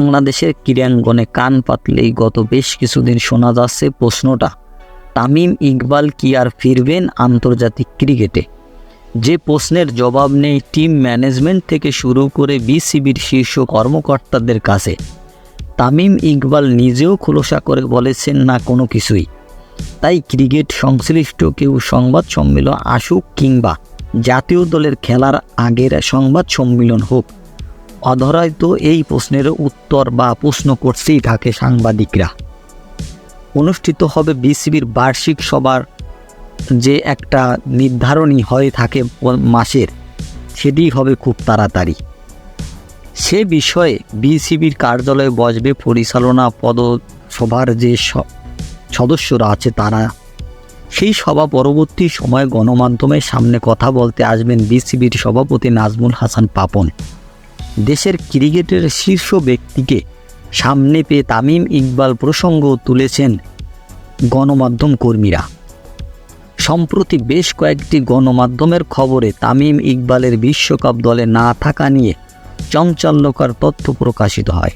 বাংলাদেশের ক্রীড়াঙ্গনে কান পাতলেই গত বেশ কিছুদিন শোনা যাচ্ছে প্রশ্নটা, তামিম ইকবাল কি আর ফিরবেন আন্তর্জাতিক ক্রিকেটে? যে প্রশ্নের জবাব নেই টিম ম্যানেজমেন্ট থেকে শুরু করে বিসিবির শীর্ষ কর্মকর্তাদের কাছে। তামিম ইকবাল নিজেও খোলসা করে বলেছেন না কোনো কিছুই। তাই ক্রিকেট সংশ্লিষ্ট কেউ সংবাদ সম্মেলন আসুক কিংবা জাতীয় দলের খেলার আগের সংবাদ সম্মেলন হোক। অধরায় তো এই প্রশ্নের উত্তর বা প্রশ্ন করছেই থাকে সাংবাদিকরা। অনুষ্ঠিত হবে বিসিবির বার্ষিক সভার যে একটা নির্ধারণী হয়ে থাকে মাসের, সেটি হবে খুব তাড়াতাড়ি। সে বিষয়ে বিসিবির কার্যালয়ে বসবে পরিচালনা পদসভার যে স- সদস্যরা আছে তারা। সেই সভা পরবর্তী সময়ে গণমাধ্যমের সামনে কথা বলতে আসবেন বিসিবির সভাপতি নাজমুল হাসান পাপন। দেশের ক্রিকেটের শীর্ষ ব্যক্তিকে সামনে পেয়ে তামিম ইকবাল প্রসঙ্গ তুলেছেন গণমাধ্যম কর্মীরা। সম্প্রতি বেশ কয়েকটি গণমাধ্যমের খবরে তামিম ইকবালের বিশ্বকাপ দলে না থাকা নিয়ে চঞ্চল্যকর তথ্য প্রকাশিত হয়।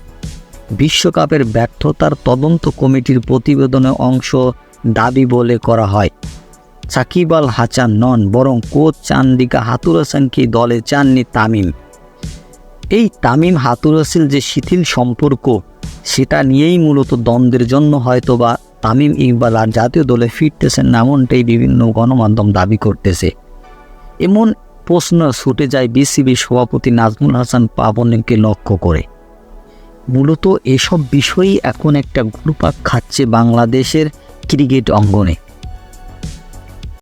বিশ্বকাপের ব্যর্থতার তদন্ত কমিটির প্রতিবেদনে অংশ দাবি বলে করা হয়, সাকিব আল হাসান নন, বরং কোচ চান্দিকা হাতুর হাসানকে দলে চাননি তামিম। এই তামিম হাতুর হাসিল যে শিথিল সম্পর্ক, সেটা নিয়েই মূলত দ্বন্দ্বের জন্য হয়তোবা তামিম ইকবাল আর জাতীয় দলে ফিরতেছেন এমনটাই বিভিন্ন গণমাধ্যম দাবি করতেছে। এমন প্রশ্ন ছুটে যায় বিসিবি সভাপতি নাজমুল হাসান পাবনকে লক্ষ্য করে। মূলত এসব বিষয়ই এখন একটা ঘুরপাক খাচ্ছে বাংলাদেশের ক্রিকেট অঙ্গনে।